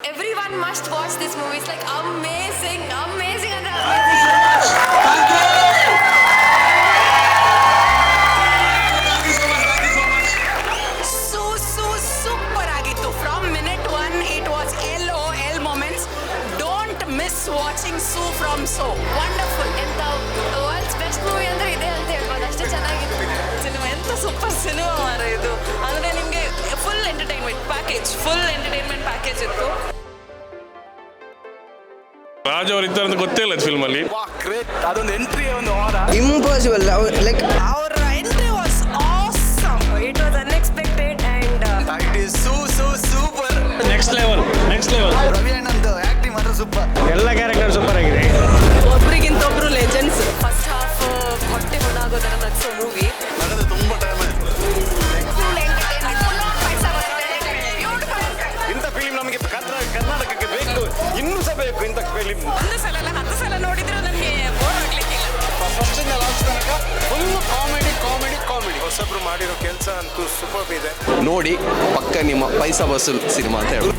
Everyone must watch this movie. It's like amazing, amazing. And amazing. Su su super ಆಗಿತ್ತು from minute one it was L O L moments don't miss watching su from so wonderful ಎಂತ world's best movie ಅಂದ್ರೆ ಇದೆ ಅಂತ ಹೇಳ್ಬೋದು. ಅಷ್ಟು ಚೆನ್ನಾಗಿತ್ತು cinema ಎಂತ super cinema ಮಾರ ಇದು. ಅಂದರೆ ನಿಮಗೆ full entertainment package full entertainment package ಇತ್ತು. ರಾಜ್ ಅವರು ಇದ್ದಾರೆ ಅಂತ ಗೊತ್ತೇ ಇಲ್ಲ ಫಿಲ್ಮ್ ಅಲ್ಲಿ ಅದೊಂದು ಎಂಟ್ರಿ ಒಂದು ವಾರ ಇಂಪಾಸಿಬಲ್ ಲೈಕ್ ಅವರ entry was awesome it was unexpected and it is Suu Suu super next level next level Ravi ಅಣ್ಣಂದು acting ಮಾತ್ರ ಸೂಪರ್ ಎಲ್ಲ ಕ್ಯಾರೆಕ್ಟರ್ ಸೂಪರ್ ಆಗಿದೆ. ಒಬ್ರಿಗಿಂತ ಒಬ್ರು ಲೆಜೆಂಡ್ಸ್ ಫಸ್ಟ್ ಹಾಫ್ ಹೊಟ್ಟೆ ಹೊಣಾಗೋದರ ನಗ್ಸೋ ಮೂವಿ ನನಗೆ ತುಂಬ ಟೈಮ್ ಆಯ್ತು. ಇಂಥ ಫಿಲ್ಮ್ ನಮಗೆ ಕರ್ನಾ- ಕರ್ನಾಟಕಕ್ಕೆ ಬೇಕು. ಇನ್ನೂ ಸಹ ಬೇಕು ಇಂಥ ಫಿಲಿಂ ಒಂದು ಸಲ ಅಲ್ಲ ಹತ್ತು ಸಲ ನೋಡಿದ್ರು ನನಗೆ ಬೋರ್ ಆಗ್ಲಿಕ್ಕಿಲ್ಲ. ಫಸ್ಟ್ ಇಂದ ಲಾಸ್ಟ್ ತನಕ ಫುಲ್ ಕಾಮಿಡಿ ಕಾಮಿಡಿ ಕಾಮಿಡಿ ಹೊಸಬ್ರು ಮಾಡಿರೋ ಕೆಲಸ ಅಂತೂ ಸೂಪರ್ ಇದೆ. ನೋಡಿ ಪಕ್ಕ ನಿಮ್ಮ ಪೈಸಾ ವಸೂಲ್ ಸಿನಿಮಾ ಅಂತ ಹೇಳಿ